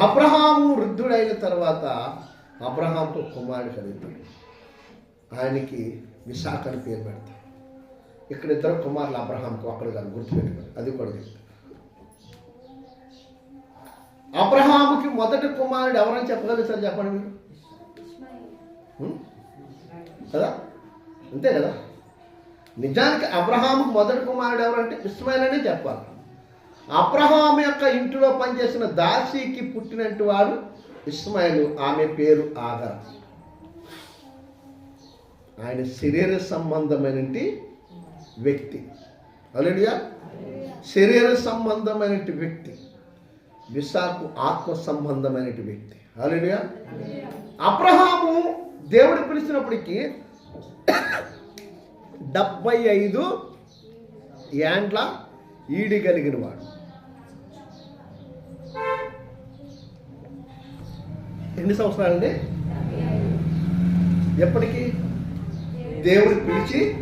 అబ్రహాము వృద్ధుడైన తర్వాత అబ్రహాంతో కుమారుడు కలుగుతాడు ఆయనకి విశాఖ అని పేరు పెడతాడు ఇక్కడ ఇద్దరు కుమారులు అబ్రహాంకు ఒకడు కాదు గుర్తుపెట్టుకోండి అది కూడా చెప్తాను. అబ్రహాముకి మొదటి కుమారుడు ఎవరని చెప్పగలుగుతారు చెప్పండి మీరు? కదా? అంతే కదా? నిజానికి అబ్రహాముకు మొదటి కుమారుడు ఎవరంటే ఇస్మాయిల్ అనే చెప్పాలి. అబ్రహాం యొక్క ఇంటిలో పనిచేసిన దాసీకి పుట్టినట్టు వాడు ఇస్మాయిల్. ఆమె పేరు ఆగర్ ఆయన శరీర సంబంధమైన వ్యక్తి. అలడియా శరీర సంబంధమైన వ్యక్తి. విశాఖ ఆత్మ సంబంధమైన వ్యక్తి. అలడియా అబ్రహాము దేవుడు పిలిచినప్పటికీ డెబ్బై ఐదు ఏండ్ల ఈడి కలిగిన వాడు. ఎన్ని సంవత్సరాలండి? ఎప్పటికీ? దేవుడు పిలిచి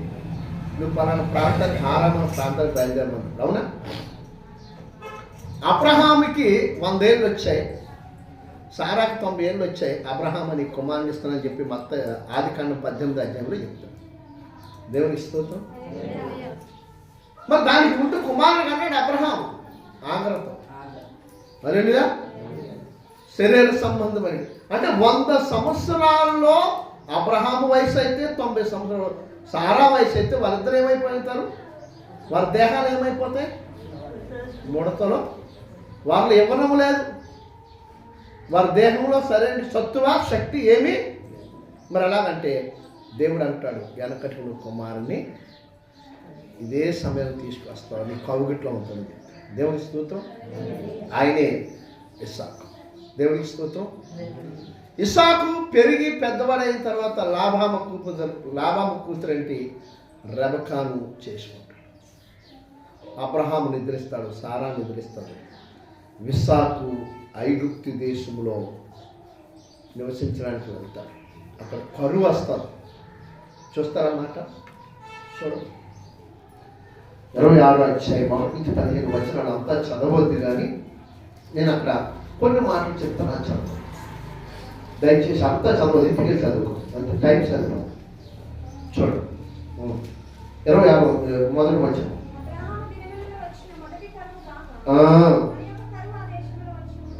నువ్వు పలానా ప్రాంతానికి ఆరామ ప్రాంతానికి బయలుదేరమన్నాడు అవునా? అబ్రహాముకి వందేళ్ళు వచ్చాయి. సారాకి తొంభై ఏళ్ళు వచ్చాయి. అబ్రహాం అని కుమారుని ఇస్తానని చెప్పి మొత్త ఆది కాండం పద్దెనిమిది అధ్యాయంలో చెప్తాడు. దేవునికి స్తోత్రం. మరి దానికి ముందు కుమారుడు అన్నాడు అబ్రహాం ఆగ్రతో మరేగా శరీర సంబంధమైన అంటే వంద సంవత్సరాల్లో అబ్రహాము వయసు అయితే తొంభై సంవత్సరాలు సారా వయసు అయితే వాళ్ళిద్దరు ఏమైపోతారు? వారి దేహాలు ఏమైపోతాయి? ముడతలో. వాళ్ళు ఇవ్వడం లేదు. వారి దేహంలో సరైన సత్తువ శక్తి ఏమి? మరి ఎలాగంటే దేవుడు అంటాడు వెనకటి కుమారుని ఇదే సమయం తీసుకొస్తాడు కవుగిట్లో ఉంటుంది. దేవుని స్తోత్రం. ఆయనే ఇస్సాకు. దేవునికి స్తోత్రం. ఇస్సాకు పెరిగి పెద్దవాడైన తర్వాత లాభామ కూతురు లాభామ కూతురంటి రెబకాను చేసుకుంటాడు. అబ్రహాము నిద్రిస్తాడు సారా నిద్రిస్తాడు. విశాఖు ఐగుప్తి దేశంలో నివసించడానికి వెళ్తాడు. అక్కడ కరువు వస్తారు చూస్తారన్నమాట చూడు. ఇరవై ఆరు అధ్యాయం ఒకటి నుంచి పదిహేను వచనాలు అంతా చదవద్దు కానీ నేను అక్కడ కొన్ని మాటలు చెప్తాను చదువు. దయచేసి అంతా చదవదు ఇంటికి చదువు? అంత టైం చదువు. చూడు. ఇరవై ఆరు మొదటి.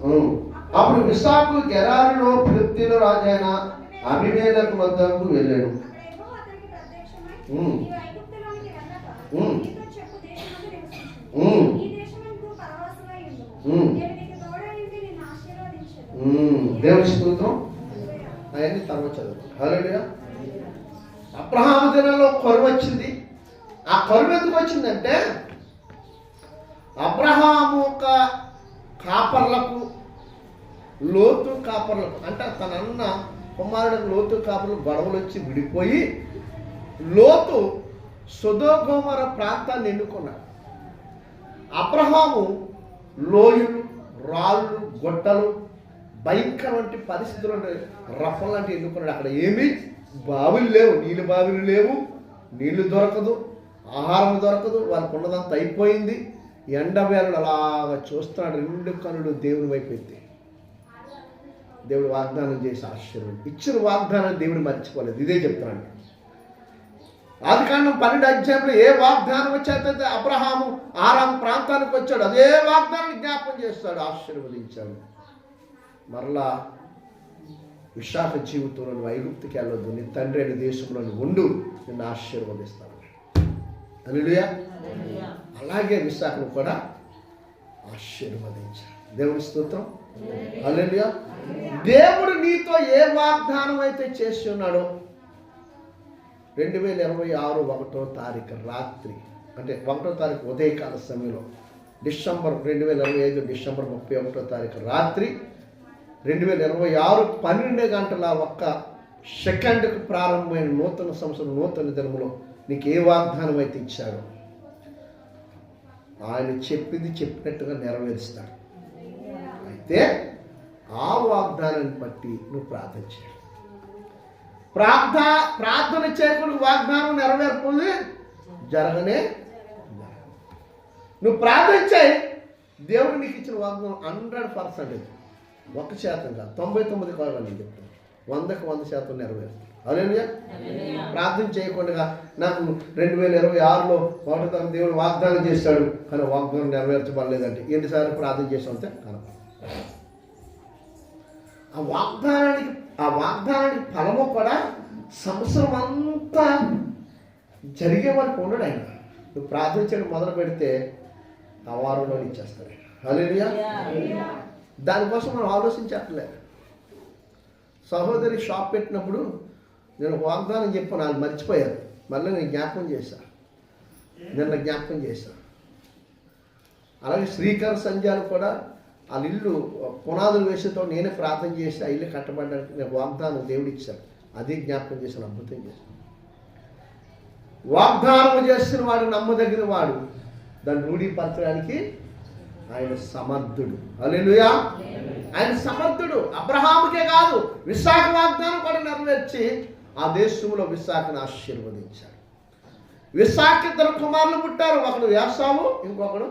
ఉం. అప్పుడు విశాఖ గెరారులో ఫిలిప్తీల రాజైన అభిమేలకు వద్దకు వెళ్ళాడు అక్కడ యెహోవా అతనికి ప్రత్యక్షమై, ఉం. నీవు ఐగుప్తులోనికి వెళ్ళక, ఉం. నీతో చెప్పు దేశమందు నివసించుము. ఉం. ఈ దేశమందు పరవాసులై ఉండుము. ఉం. నేను నీకు తోడై ఉండి నిన్ను ఆశీర్వదించెదను. ఉం. దేవుని స్తోత్రం. అవన్నీ తర్వాత చదువు హల్లెలూయా అబ్రహాం దినంలో కొరవ వచ్చింది. ఆ కరువు ఎందుకు వచ్చిందంటే అబ్రహాము ఒక కాపర్లకు లోతు కాపర్లకు అంటే తన అన్న కుమారుడు లోతు కాపర్లు గొడవలు వచ్చి విడిపోయి లోతు సుధోగోమర ప్రాంతాన్ని ఎన్నుకున్నాడు. అబ్రహాము లోయలు రాళ్ళు గొడ్డలు భయంకర వంటి పరిస్థితులు రఫం లాంటి ఎన్నుకున్నాడు. అక్కడ ఏమీ బావులు లేవు నీళ్ళు బావులు లేవు నీళ్ళు దొరకదు ఆహారం దొరకదు వాళ్ళకు ఉన్నదంతా అయిపోయింది. ఎండవేళలు అలాగ చూస్తున్నాడు రెండు కనులు దేవుని వైపు ఎత్తి. దేవుడు వాగ్దానం చేసి ఆశ్చర్యం ఇచ్చిన వాగ్దానం దేవుడు మర్చిపోలేదు. ఇదే చెప్తున్నాను ఆది కాండం పన్నెండు అధ్యాయంలో ఏ వాగ్దానం వచ్చేస్తే అబ్రహాము ఆరాం ప్రాంతానికి వచ్చాడు. అదే వాగ్దానం జ్ఞాపకం చేస్తాడు. ఆశీర్వదించాడు. మరలా విశాఖ జీవితంలో నువ్వు ఐగుప్తికి వెళ్ళొద్దు. నీ తండ్రి అనే దేశంలో నువ్వు ఉండు. నిన్ను ఆశీర్వదిస్తాను. అల్లుయా అలాగే విశాఖను కూడా ఆశీర్వదించాడు దేవుని స్తోత్రం. అల్లుయా దేవుడు నీతో ఏ వాగ్దానం అయితే చేసి ఉన్నాడో రెండు వేల ఇరవై ఆరు ఒకటో తారీఖు రాత్రి అంటే ఒకటో తారీఖు ఉదయకాల సమయంలో డిసెంబర్ రెండు వేల ఇరవై ఐదు డిసెంబర్ ముప్పై ఒకటో తారీఖు రాత్రి రెండు వేల ఇరవై ఆరు పన్నెండు గంటల ఒక్క సెకండ్కు ప్రారంభమైన నూతన సంవత్సరం నూతన దినములో నీకు ఏ వాగ్దానం అయితే ఇచ్చారో ఆయన చెప్పింది చెప్పినట్టుగా నెరవేరుస్తాడు. అయితే ఆ వాగ్దానాన్ని బట్టి నువ్వు ప్రార్థన చేయాలి. ప్రార్థ ప్రార్థన చేయకుండా వాగ్దానం నెరవేర్పుంది జరగనే నువ్వు ప్రార్థన చేయి. దేవుడు నీకు ఇచ్చిన వాగ్దానం హండ్రెడ్ పర్సెంటేజ్ ఒక శాతం కాదు. తొంభై తొమ్మిది కావాలి నేను చెప్తాను వందకు వంద శాతం నెరవేరుతుంది అలేలుయా? ప్రార్థన చేయకుండా నాకు రెండు వేల ఇరవై ఆరులో ఒకటో తరగతి దేవుడు వాగ్దానం చేశాడు కానీ వాగ్దానం నెరవేర్చబడలేదంటే. ఎన్నిసార్లు ప్రార్థన చేసామంటే కనప ఆ వాగ్దానానికి ఆ వాగ్దానానికి ఫలము కూడా సంవత్సరం అంతా జరిగే వరకు ఉండడు ఆయన. నువ్వు ప్రార్థన చేయడం మొదలు పెడితే ఆ వారంలో ఇచ్చేస్తాడు దానికోసం మనం ఆలోచించట్లే సహోదరి షాప్ పెట్టినప్పుడు నేను వాగ్దానం చెప్పాను వాళ్ళు మర్చిపోయారు. మళ్ళీ నేను జ్ఞాపకం చేశా. నిన్న జ్ఞాపకం చేశా. అలాగే శ్రీకర్ సంధ్యాలు కూడా వాళ్ళ ఇల్లు పునాదులు వేసేతో నేనే ప్రార్థన చేసి ఆ ఇల్లు కట్టబడడానికి నేను వాగ్దానం దేవుడు ఇచ్చాను అదే జ్ఞాపకం చేశాను అద్భుతం చేశాను. వాగ్దానం చేసిన వాడు నమ్మదగిన వాడు. దాన్ని రూఢీపరచడానికి ఆయన సమర్థుడు. అలెలుయా ఆయన సమర్థుడు. అబ్రహాముకే కాదు విశాఖ వాగ్దానం కూడా నెరవేర్చి ఆ దేశంలో విశాఖను ఆశీర్వదించాడు. విశాఖ ఇద్దరు కుమారులు పుట్టారు. ఒకడు వేసాము ఇంకొకడు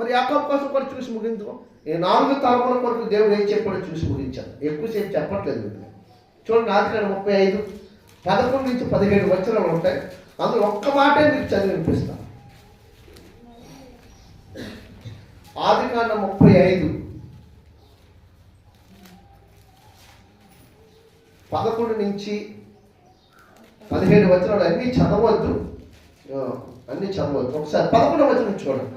మరి యాకోబు కోసం కూడా చూసి ముగించుకో ఈ నాలుగు తరముల కొరకు దేవుడు ఏం చెప్పాడో చూసి ముగించాడు. ఎక్కువసేపు చెప్పట్లేదు. చూడండి ఆదికాండ ముప్పై ఐదు పదకొండు నుంచి పదిహేడు వచ్చిన ఉంటాయి. అందులో ఒక్క మాటే మీకు చదివి వినిపిస్తాను. ఆదికాండ ముప్పై ఐదు. పదకొండు నుంచి పదిహేడు వచనాలు అన్నీ చదవద్దు. అన్నీ చదవద్దు. ఒకసారి పదకొండు వచనం చూడండి.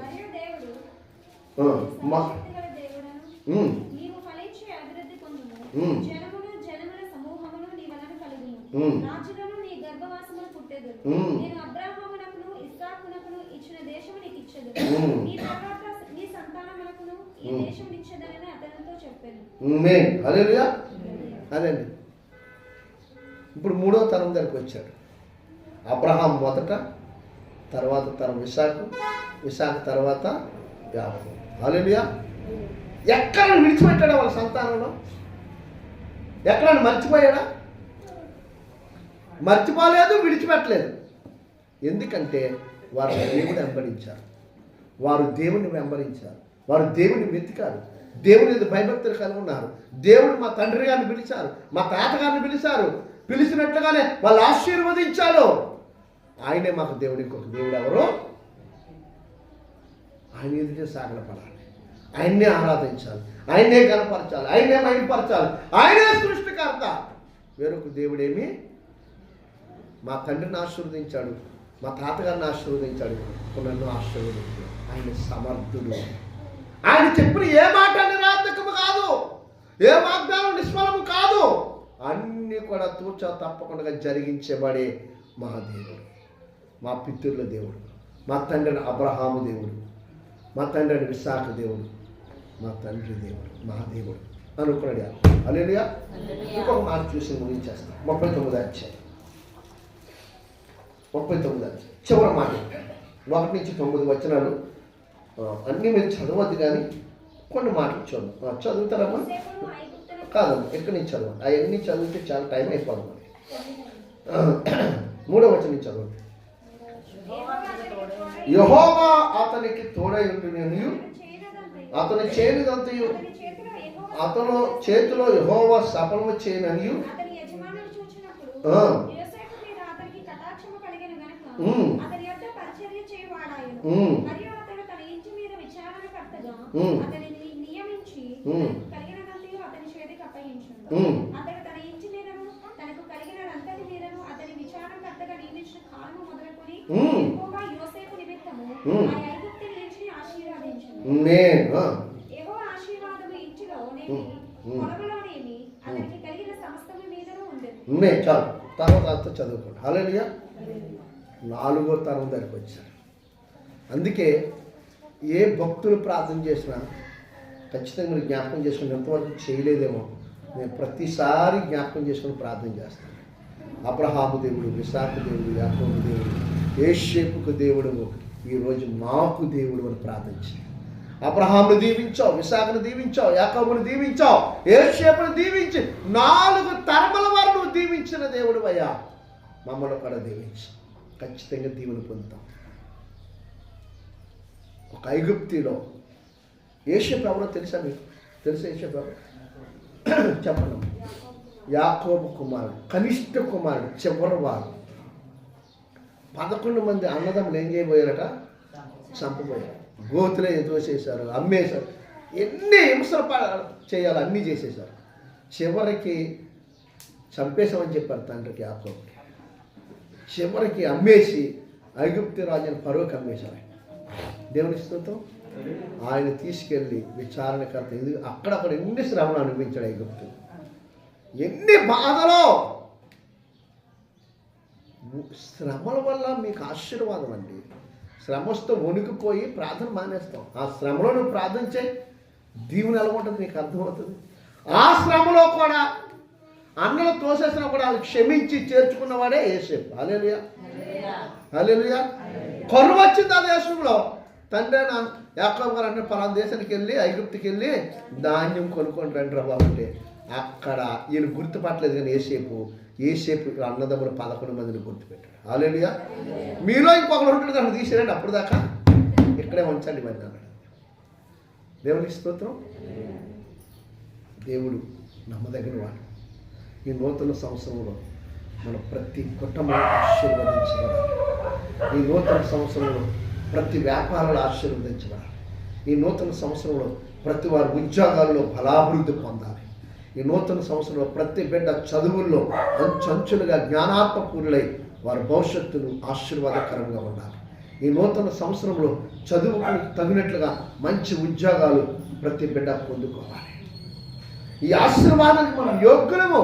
నేను అబ్రాహామునకును ఇస్సాకునకును ఇచ్చిన దేశము నీకు ఇచ్చేది మెయిన్ అదేలుగా అదండి ఇప్పుడు మూడో తరం దగ్గరికి వచ్చాడు. అబ్రహాం మొదట తర్వాత తరం విశాఖ విశాఖ తర్వాత యాభై అలెలుయా ఎక్కడ విడిచిపెట్టాడా వాళ్ళ సంతానంలో? ఎక్కడ మర్చిపోయాడా? మర్చిపోలేదు విడిచిపెట్టలేదు. ఎందుకంటే వారు దేవుని వెంబడించారు. వారు దేవుని వెంబడించారు. వారు దేవుని వెతికారు దేవుని మీద భయభక్తులు కలిగి ఉన్నారు. దేవుడు మా తండ్రి గారిని పిలిచారు మా తాతగారిని పిలిచారు. పిలిచినట్లుగానే వాళ్ళు ఆశీర్వదించారు. ఆయనే మాకు దేవుడు ఇంకొక దేవుడు ఎవరు? ఆయన ఎదుటే సాగలపడాలి. ఆయన్నే ఆరాధించాలి. ఆయన్నే కనపరచాలి ఆయన్నే మైపరచాలి ఆయనే సృష్టికర్త. వేరొక దేవుడేమి మా తండ్రిని ఆశీర్వదించాడు. మా తాతగారిని ఆశీర్వదించాడు. నన్ను ఆశీర్వదించాడు. ఆయన సమర్థుడు. ఆయన చెప్పిన ఏ మాట నిరార్థకము కాదు ఏ వాగ్దానం నిష్ఫలము కాదు అన్నీ కూడా తూచా తప్పకుండా జరిగించబడే మహాదేవుడు మా పితృల దేవుడు మా తండ్రిని అబ్రహాము దేవుడు మా తండ్రిని విశాఖ దేవుడు మా తండ్రి దేవుడు మహాదేవుడు అనుకున్నాడు అలేలుయా ఇంకొక మాట చూసి ముగించేస్తాం ముప్పై తొమ్మిది అధ్యాయం. ముప్పై తొమ్మిది అధ్యాయం. చివరి మాట. ఒకటి నుంచి తొమ్మిది ఆ, అన్నీ మీరు చదవద్దు కానీ కొన్ని మాటలు చదువు. చదువుతారమ్మా? కాదమ్మా ఎక్కడి నుంచి చదవండి? అవన్నీ చదివితే చాలా టైం అయిపోతుంది మరి. ఆ, మూడో వచనం నుంచి చదవండి. యెహోవా అతనికి తోడై యహోవా అతనికి తోడై ఉండి నేను చేయనదంతయు అతని చేయనిదంతయు అతని చేతిలో యెహోవా అతను చేతిలో యహోవా సఫలము చేయననియు అతని అతనిని నియమించి ఉమ్. తనకు కలిగినదంతయు అతని చేతికి అప్పగించును ఉమ్. అతడు తన ఇంటి మీదను తనకు కలిగినదంతటి మీదను అతని విచారణకర్తగా నియమించిన కాలము మొదలుకొని ఉమ్. ఎక్కువగా యోసేపు నిమిత్తము ఉమ్. ఆ ఐగుప్తు నుంచి ఆశీర్వదించును. నేను ఆ, ఏవో ఆశీర్వాదము ఇంటిలో ఉమ్, ఉమ్. పొలములోనేమి అతనికి కలిగిన సమస్తము మీదను ఉండేది నే చాలు. తర్వాత చదువుకోండి. హల్లెలూయా నాలుగో తరం దగ్గరికి వచ్చారు. అందుకే ఏ భక్తులు ప్రార్థన చేసినా ఖచ్చితంగా మీరు జ్ఞాపకం చేసుకుని ఎంతవరకు చేయలేదేమో నేను ప్రతిసారి జ్ఞాపకం చేసుకుని ప్రార్థన చేస్తాను. అబ్రహాము దేవుడు విశాఖ దేవుడు యాకోబు దేవుడు ఏషేపుకు దేవుడు ఈరోజు మాకు దేవుడు అని ప్రార్థించి అబ్రహామును దీవించావు విశాఖను దీవించావు యాకోబును దీవించావు ఏషేపును దీవించి నాలుగు తరముల వారు నువ్వు దీవించిన దేవుడు అయ్యా. మమ్మల్ని కూడా దీవించి. ఖచ్చితంగా దీవెన పొందుతాం. ఒక ఐగుప్తిలో ఏషేపు ఎవరో తెలుసా మీకు? తెలుసా యేషపు చెప్పండి. యాకోబు కుమారుడు కనిష్ట కుమారుడు చివరి వారు. పదకొండు మంది అన్నదమ్ములు ఏం చేయబోయారట? చంపబోయారు. గోతులే దోసేశారు అమ్మేశారు. ఎన్ని హింసలు చేయాలి అన్నీ చేసేశారు. చివరికి చంపేశామని చెప్పారు తండ్రికి యాకోబుకి. చివరికి అమ్మేసి ఐగుప్తి రాజుని పరువుకి అమ్మేశారు దేవుని స్తోత్రం? ఆయన తీసుకెళ్ళి విచారణకర్త ఎందుకు అక్కడక్కడ ఎన్ని శ్రమలు అనిపించాడు ఐగుప్తు? ఎన్ని బాధలో? శ్రమల వల్ల మీకు ఆశీర్వాదం అండి. శ్రమ వస్తే వణుకుపోయి ప్రార్థన మానేస్తాం. ఆ శ్రమలో నువ్వు ప్రార్థన చేయి దీవుని ఎలా ఉంటుంది నీకు అర్థమవుతుంది. ఆ శ్రమలో కూడా అన్నలు తోసేసిన కూడా క్షమించి చేర్చుకున్నవాడే ఏసేపు అలేలుయా అలేలుయా కరువు వచ్చింది ఆ దేశంలో. తండ్రి నా గారు అంటే పలానా దేశానికి వెళ్ళి ఐగుప్తికి వెళ్ళి ధాన్యం కొనుక్కొని రండి రా అంటే అక్కడ ఈయన గుర్తుపట్టలేదు కానీ ఏసేపు ఏసేపు అన్నదమ్ములు పదకొండు మందిని గుర్తుపెట్టాడు. ఆలేలుయా మీలో ఇంకొకరు ఉంటాడు అక్కడ తీసిరండి అప్పుడు దాకా ఇక్కడే ఉంచండి మరి అన్నాడు దేవుని స్తోత్రం. దేవుడు నమ్మదగిన వాడు. ఈ నూతన సంవత్సరంలో మన ప్రతి కుటుంబం ఆశీర్వదించబడాలి ఈ నూతన సంవత్సరంలో ప్రతి వ్యాపారాలు ఆశీర్వదించబడాలి ఈ నూతన సంవత్సరంలో ప్రతి వారి ఉద్యోగాల్లో బలాభివృద్ధి పొందాలి. ఈ నూతన సంవత్సరంలో ప్రతి బిడ్డ చదువుల్లో అంచంచులుగా జ్ఞానాత్మపూర్ణులై వారి భవిష్యత్తును ఆశీర్వాదకరంగా ఉండాలి. ఈ నూతన సంవత్సరంలో చదువుకు తగినట్లుగా మంచి ఉద్యోగాలు ప్రతి బిడ్డ పొందుకోవాలి. ఈ ఆశీర్వాదానికి మనం యోగ్యులము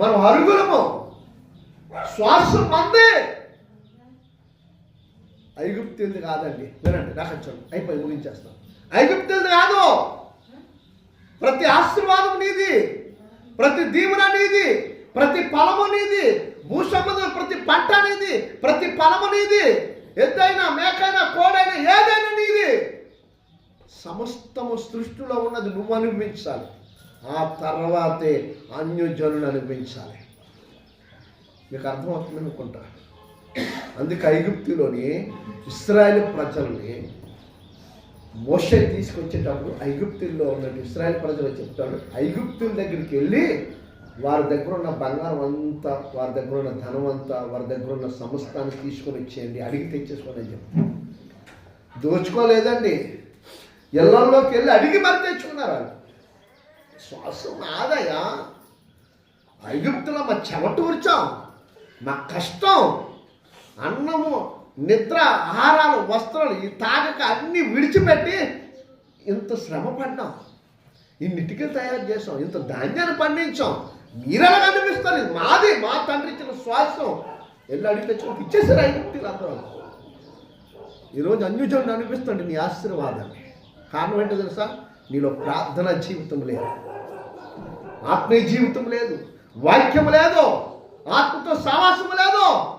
మనం అరుగులము శ్వాస మందే. ఐగుప్తిల్ది కాదండి. వినండి నాకు చూడండి అయిపోయి ముగించేస్తాం. ఐగుప్తిల్ది కాదు. ప్రతి ఆశీర్వాదం నీది. ప్రతి దీవెన నీది. ప్రతి ఫలము నీది. భూసంబంధం ప్రతి పంట నీది. ప్రతి ఫలము నీది. ఎద్దైనా మేకైనా కోడైనా ఏదైనా నీది. సమస్తము సృష్టిలో ఉన్నది నువ్వు అనుభవించాలి. ఆ తర్వాతే అన్యజనులు అనుభవించాలి. మీకు అర్థమవుతుంది అనుకుంటా? అందుకే ఐగుప్తులోని ఇస్రాయల్ ప్రజల్ని మోషే తీసుకొచ్చేటప్పుడు ఐగుప్తుల్లో ఉన్న ఇస్రాయల్ ప్రజలు చెప్తాడు ఐగుప్తుల దగ్గరికి వెళ్ళి వారి దగ్గర ఉన్న బంగారం అంతా వారి దగ్గర ఉన్న ధనం అంతా వారి దగ్గర ఉన్న సమస్తాన్ని తీసుకొని వచ్చేయండి అడిగి తెచ్చేసుకొని అని చెప్తాడు దోచుకోలేదండి. ఇళ్ళలోకి వెళ్ళి అడిగి మరి తెచ్చుకున్నారు వాళ్ళు. శ్వాసం ఆదాయా ఐగుప్తులో మా చెమట ఊర్చాం మా కష్టం. అన్నము నిద్ర ఆహారాలు వస్త్రాలు ఈ తాగక అన్నీ విడిచిపెట్టి ఇంత శ్రమ పడ్డాం. ఇన్ని ఇటుకలు తయారు చేసాం ఇంత ధాన్యాన్ని పండించాం. మీరెలా కనిపిస్తారు? ఇది మాది మా తండ్రి ఇచ్చిన శ్వాసం ఎల్లు అడిగితే ఇచ్చేసారు ఐగుప్తులు అందరూ ఈరోజు అన్యుజనుడు అనిపిస్తుంది నీ ఆశీర్వాదాన్ని. కారణం ఏంటో తెలుసా? నీలో ప్రార్థన జీవితం లేదు. ఆత్మీయ జీవితం లేదు. వాక్యం లేదు. ఆత్మతో సావాసం లేదు.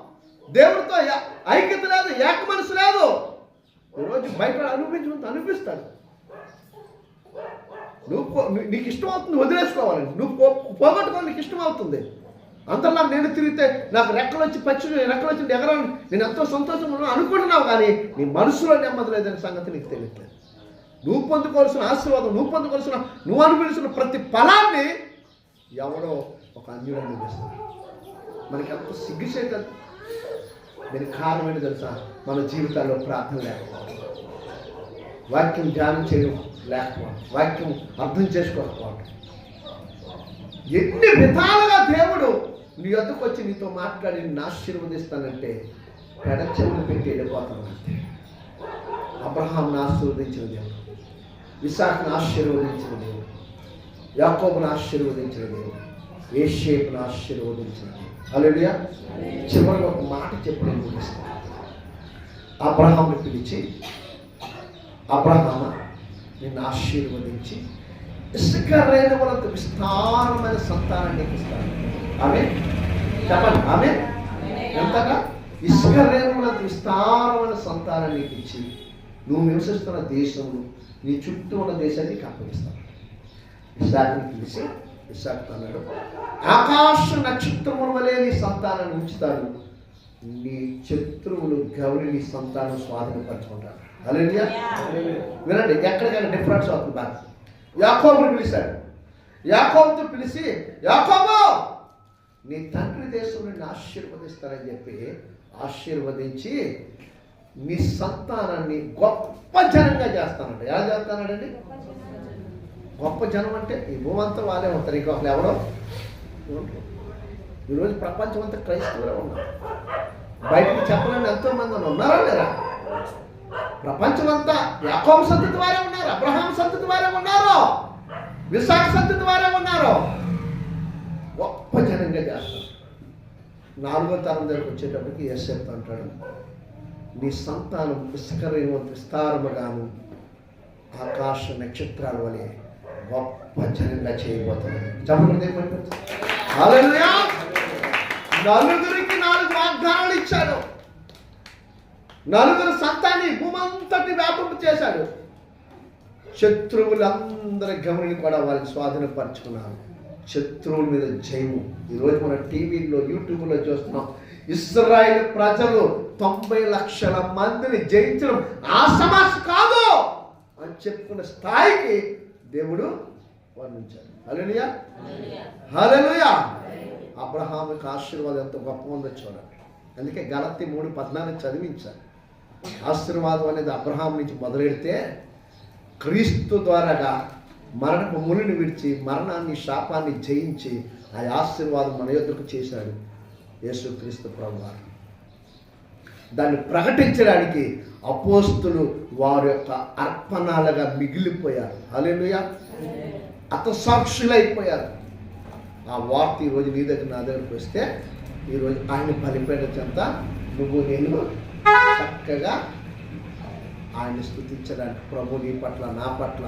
దేవుడితో ఐక్యత లేదు ఏక మనసు లేదు. ఈరోజు బయట అనిపించినంత అనిపిస్తాడు. నువ్వు నీకు ఇష్టం అవుతుంది వదిలేసుకోవాలండి నువ్వు పోగొట్టుకోవాలి నీకు ఇష్టం అవుతుంది. అంతలా నేను తిరిగితే నాకు రెక్కలు వచ్చి పచ్చి రెక్కలు వచ్చి ఎగరాలి నేను ఎంతో సంతోషం అనుకుంటున్నావు కానీ నీ మనసులో నెమ్మది లేదనే సంగతి నీకు తెలియట్లేదు. నువ్వు పొందుకోవాల్సిన ఆశీర్వాదం నువ్వు పొందుకోవాల్సిన నువ్వు అనుభవించిన ప్రతి ఫలాన్ని ఎవడో ఒక అన్యుడు అనుభవిస్తాడు. మనకి ఎంత సిగ్గుచేత దీనికి కారణం ఏంటి తెలుసా? మన జీవితాల్లో ప్రార్థన లేకపోవడం. వాక్యం ధ్యానం చేయడం లేకపోవడం. వాక్యం అర్థం చేసుకోకపోవడం. ఎన్ని విధాలుగా దేవుడు నీ వద్దకు వచ్చి నీతో మాట్లాడి నిన్ను ఆశీర్వదిస్తానంటే పెడచెవులు పెట్టి వెళ్ళిపోతాను అంతే. అబ్రహాంను ఆశీర్వదించిన దేవుడు. విశాఖను ఆశీర్వదించిన దేవుడు. యాకోబును ఆశీర్వదించిన దేవుడు. ఏషేపును ఆశీర్వదించిన దేవుడు. అలెలుయా చివరికి ఒక మాట చెప్పడం నేను ముగిస్తాను అబ్రహాంని పిలిచి అబ్రహామ నిన్ను ఆశీర్వదించి ఇసుక వాళ్ళకు విస్తారమైన సంతానాన్ని ఇస్తాను ఆమె చెప్పండి ఆమె ఎంతగా? ఇసుక విస్తారమైన సంతానాన్ని ఇచ్చి నువ్వు నివసిస్తున్న దేశమును నీ చుట్టూ ఉన్న దేశాన్ని కప్పగిస్తాను అప్పగిస్తాను ఇసాకుని పిలిచి అన్నాడు. ఆకాశ నక్షత్రముల వలె నీ సంతానాన్ని ఉంచుతాడు నీ శత్రువులు గౌరి నీ సంతానం స్వాధీనపరచుకుంటారు. అలెలియా వినండి ఎక్కడికైనా డిఫరెన్స్ అవుతుంది బాగా. యాకోబుని పిలిచాడు. యాకోబుతో పిలిచి యాకోబు నీ తండ్రి దేశం నుండి ఆశీర్వదిస్తానని చెప్పి ఆశీర్వదించి నీ సంతానాన్ని గొప్ప జనంగా చేస్తానంట. ఎలా చేస్తానండి గొప్ప జనం అంటే ఈ భూమంతా వాళ్ళే ఉంటారు. ఇంకో ఒకరు ఎవరో ఈరోజు ప్రపంచం అంతా క్రైస్తవులే ఉన్నారు. బయటకు చెప్పలేని ఎంతో మంది ఉన్నారా లేరా ప్రపంచం అంతా యాకోబు సంతతి వారే ఉన్నారు అబ్రహాం సంతతి వారే ఉన్నారు విశాఖ సంతతి వారే ఉన్నారు. గొప్ప జనంగా చేస్తారు. నాలుగో తరం దగ్గరకు వచ్చేటప్పటికి ఎస్ చెప్తా అంటాడు నీ సంతానం విస్తరము విస్తారముగాను ఆకాశ నక్షత్రాల వలె గొప్ప జనంగా చేయబోతున్నాడు చెప్పండి నలుగురికి నాలుగు వాగ్దానాలు ఇచ్చాడు. నలుగురు సంతాన్ని భూమంతటి వ్యాపింపు చేశాడు. శత్రువులందరి గమనిని కూడా వారిని స్వాధీనపరచుకున్నారు శత్రువుల మీద జయము. ఈరోజు మన టీవీలో యూట్యూబ్లో చూస్తున్నాం. ఇస్రాయేల్ ప్రజలు తొంభై లక్షల మందిని జయించడం ఆ సమస్య కాదు అని చెప్పుకున్న స్థాయికి దేవుడు వర్ణించాడు. హల్లెలూయా. హల్లెలూయా. అబ్రహాముకి ఆశీర్వాదం ఎంత గొప్ప ఉందో చూడండి. అందుకే గలతి మూడు పద్నాలుగు చదివించారు. ఆశీర్వాదం అనేది అబ్రహాం నుంచి మొదలెడితే క్రీస్తు ద్వారాగా మరణపు మునిని విడిచి మరణాన్ని శాపాన్ని జయించి ఆ ఆశీర్వాదం మన యొద్దకు చేశాడు యేసుక్రీస్తు ప్రభు వారు దాన్ని ప్రకటించడానికి అపోస్తులు వారి యొక్క అర్పణాలుగా మిగిలిపోయారు. హల్లెలూయా. అతసాక్షులైపోయారు ఆ వార్త ఈరోజు నీ దగ్గర నా దగ్గరకు వస్తే ఈరోజు ఆయన బలిపేట నువ్వు నేను చక్కగా ఆయన స్థుతించడానికి ప్రభు నీ పట్ల నా పట్ల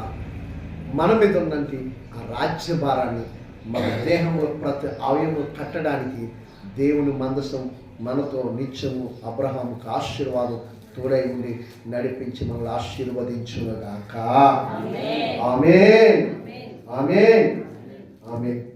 మన మీద ఉన్నంటి ఆ రాజ్య భారాన్ని మన దేహంలో ప్రతి అవయవం కట్టడానికి దేవుని మందసం మనతో నిత్యము అబ్రహాముకు ఆశీర్వాదం తోడై ఉండి నడిపించి మనల్ని ఆశీర్వదించుగాక ఆమెన్. ఆమెన్.